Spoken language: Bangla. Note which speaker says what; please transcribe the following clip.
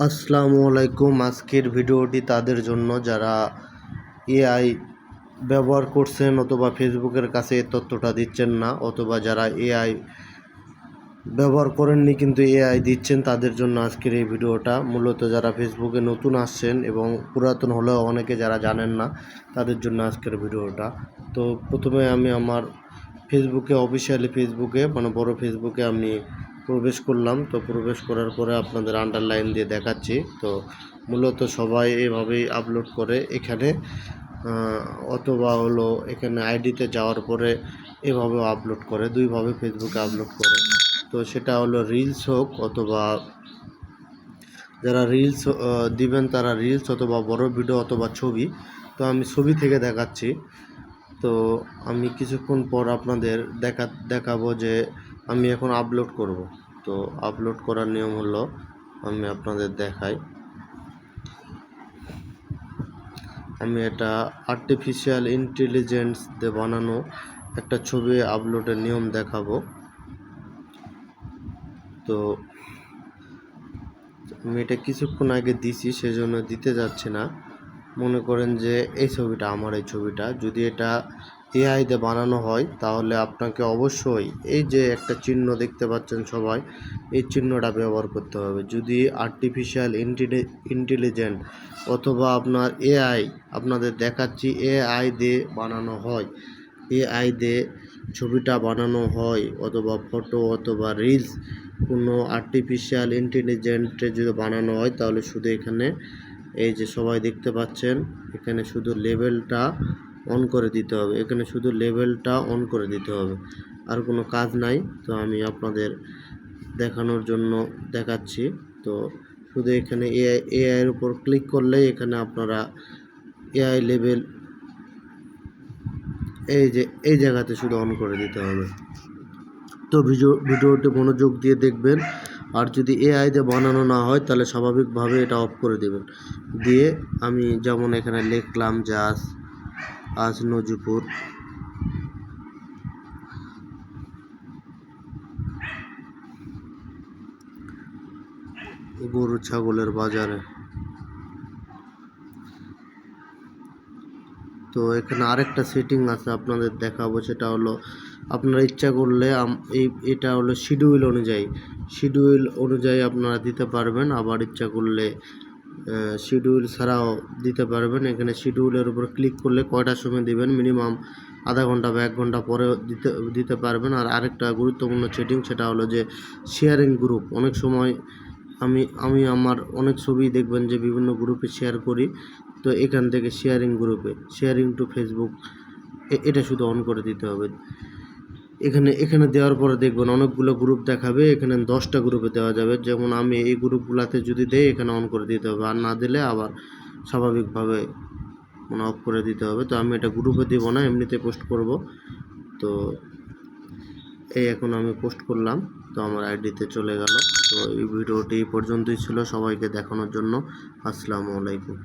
Speaker 1: আসসালামু আলাইকুম। আজকের ভিডিওটি তাদের জন্য যারা এআই ব্যবহার করছেন অথবা ফেসবুকের কাছে এই তথ্যটা দিচ্ছেন না, অথবা যারা এআই ব্যবহার করেননি কিন্তু এআই দিচ্ছেন, তাদের জন্য আজকের এই ভিডিওটা। মূলত যারা ফেসবুকে নতুন আসছেন এবং পুরাতন হলেও অনেকে যারা জানেন না, তাদের জন্য আজকের ভিডিওটা। তো প্রথমে আমি আমার ফেসবুকে, অফিসিয়ালি ফেসবুকে মানে বড় ফেসবুকে আমি প্রবেশ করলাম। তো প্রবেশ করার পরে আপনাদের আন্ডারলাইন দিয়ে দেখাচ্ছি। তো মূলত সবাই এভাবেই আপলোড করে এখানে অথবা হলো এখানে আইডিতে যাওয়ার পরে এভাবেও আপলোড করে, দুইভাবে ফেসবুকে আপলোড করে। তো সেটা হলো রিলস হোক অথবা যারা রিলস দিবেন তারা রিলস অথবা বড় ভিডিও অথবা ছবি। তো আমি ছবি থেকে দেখাচ্ছি। তো আমি কিছুক্ষণ পর আপনাদের দেখা, দেখাবো যে আমি এখন আপলোড করব। তো আপলোড করার নিয়ম হলো আমি আপনাদের দেখাই। আমি এটা আর্টিফিশিয়াল ইন্টেলিজেন্স দিয়ে বানানো একটা ছবি আপলোডের নিয়ম দেখাবো। তো আমি এটা কিছুক্ষণ আগে দিছি, সেজন্য দিতে যাচ্ছে না। মনে করেন যে এই ছবিটা আমার, এই ছবিটা। যদি এটা এআই দিয়ে বানানো হয়, তাহলে আপনাকে অবশ্যই এই যে একটা চিহ্ন দেখতে পাচ্ছেন সবাই, এই চিহ্নটা ব্যবহার করতে হবে। যদি আর্টিফিশিয়াল ইন্টেলিজেন্ট অথবা আপনার এআই, আপনাদের দেখাচ্ছি এআই দিয়ে বানানো হয়। এআই দিয়ে ছবিটা বানানো হয়, অথবা ফটো, অথবা রিলস কোনো আর্টিফিশিয়াল ইন্টেলিজেন্টে যদি বানানো হয়, তাহলে শুধু এখানে এই যে সবাই দেখতে পাচ্ছেন, এখানে শুধু লেভেলটা অন করে দিতে হবে। এখানে শুধু লেভেলটা অন করে দিতে হবে। আর কোনো কাজ নাই। তো আমি আপনাদের দেখানোর জন্য দেখাচ্ছি। তো শুধু এখানে এআই এআইয়ের উপর ক্লিক করলেই এখানে আপনারা এআই লেভেল এই যে, এই জায়গাতে শুধু অন করে দিতে হবে। তো ভিডিও ভিডিওটি মনোযোগ দিয়ে দেখবেন। আর যদি এআই দিয়ে বানানো না হয়, তাহলে স্বাভাবিকভাবে এটা অফ করে দেবেন। দিয়ে আমি যেমন এখানে লিখলাম যে আজ নজিপুর গরু, ছাগলের বাজারে। তো এখানে আরেকটা সেটিং আছে আপনাদের দেখাবো, সেটা হলো আপনারা ইচ্ছা করলে এই, এটা হলো শিডিউল অনুযায়ী। শিডিউল অনুযায়ী আপনারা দিতে পারবেন, আবার ইচ্ছা করলে শিডিউল ছাড়াও দিতে পারবেন। এখানে শিডিউলের উপর ক্লিক করলে কয়টার সময় দিবেন? মিনিমাম আধা ঘণ্টা বা এক ঘণ্টা পরে দিতে দিতে পারবেন। আর আরেকটা গুরুত্বপূর্ণ সেটিং সেটা হলো যে শেয়ারিং গ্রুপ অনেক সময় আমি আমি আমার অনেক ছবি দেখবেন যে বিভিন্ন গ্রুপে শেয়ার করি। তো এখান থেকে শেয়ারিং গ্রুপে শেয়ারিং টু ফেসবুক এটা শুধু অন করে দিতে হবে। এখানে এখানে দেওয়ার পরে দেখবেন অনেকগুলো গ্রুপ দেখাবে, এখানে দশটা গ্রুপে দেওয়া যাবে। যেমন আমি এই গ্রুপগুলোতে যদি দেই, এখানে অন করে দিতে হবে। আর না দিলে আবার স্বাভাবিকভাবে মানে অফ করে দিতে হবে। তো আমি এটা গ্রুপে দিব না, এমনিতে পোস্ট করব। তো এই এখন আমি পোস্ট করলাম। তো আমার আইডিতে চলে গেল। তো এই ভিডিওটি পর্যন্তই ছিল। সবাইকে দেখানোর জন্য। আসসালামু আলাইকুম।